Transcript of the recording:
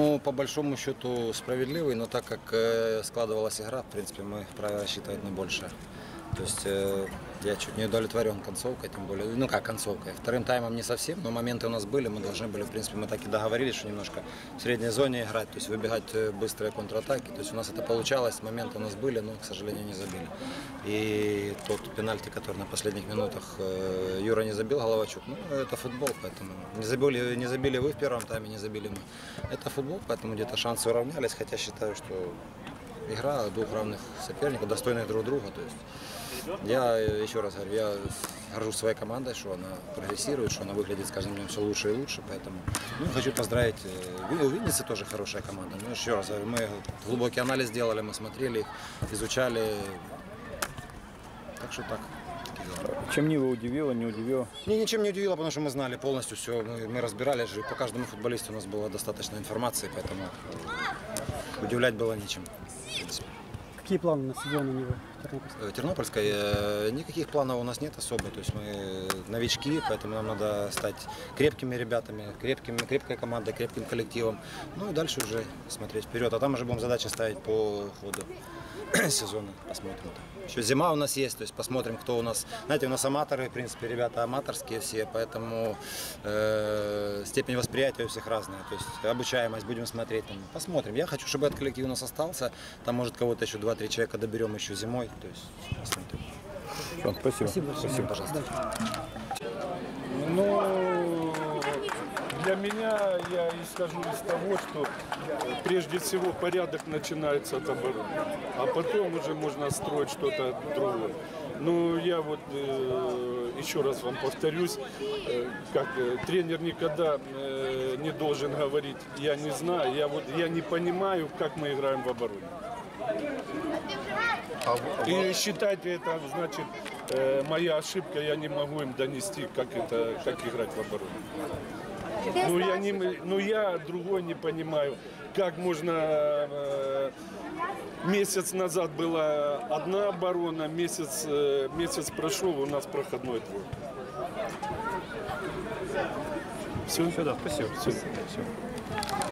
Ну, по большому счету справедливый, но так как э, складывалась игра, в принципе, мы вправе рассчитывать на большее. То есть э, я чуть не удовлетворен концовкой, тем более, ну как концовкой. Вторым таймом не совсем, но моменты у нас были, мы должны были, в принципе, мы так и договорились, что немножко в средней зоне играть, то есть выбегать э, быстрые контратаки. То есть у нас это получалось, моменты у нас были, но, к сожалению, не забили. И тот пенальти, который на последних минутах э, Юра не забил, Головачук, ну это футбол, поэтому не забили, не забили вы в первом тайме, не забили мы. Это футбол, поэтому где-то шансы уравнялись, хотя считаю, что игра двух равных соперников, достойных друг друга. То есть я еще раз говорю, я горжусь своей командой, что она прогрессирует, что она выглядит с каждым днем все лучше и лучше. Поэтому ну, хочу поздравить. э, У Винницы тоже хорошая команда. Но еще раз говорю, мы глубокий анализ сделали, мы смотрели их, изучали. Так что так. Чем Нива удивила, не удивила? Мне ничем не удивило, потому что мы знали полностью все, мы, мы разбирали же, по каждому футболисту у нас было достаточно информации, поэтому удивлять было нечем. Какие планы на сезон у него? Тернопольский? Э, Тернопольской э, никаких планов у нас нет особо, то есть мы новички, поэтому нам надо стать крепкими ребятами, крепким, крепкой командой, крепким коллективом, ну и дальше уже смотреть вперед, а там уже будем задачи ставить по ходу сезона, посмотрим. Еще зима у нас есть, то есть посмотрим, кто у нас, знаете, у нас аматоры, в принципе, ребята аматорские все, поэтому э, степень восприятия у всех разная, то есть обучаемость будем смотреть, там, посмотрим. Я хочу, чтобы этот коллектив у нас остался, там может кого-то еще 2-3 человека доберем еще зимой, то есть. Всё, спасибо. Спасибо. Спасибо, пожалуйста. Ну, для меня я исхожу из того, что прежде всего порядок начинается от обороны, а потом уже можно строить что-то другое. Ну, я вот э, еще раз вам повторюсь, э, как э, тренер никогда э, не должен говорить, я не знаю, я вот я не понимаю, как мы играем в обороне. И считать это, значит, э, моя ошибка, я не могу им донести, как это, как играть в обороне. Ну я, не, ну я другой не понимаю, как можно... э, месяц назад была одна оборона, месяц, э, месяц прошел, у нас проходной двор. Все? Все, да, спасибо. Все.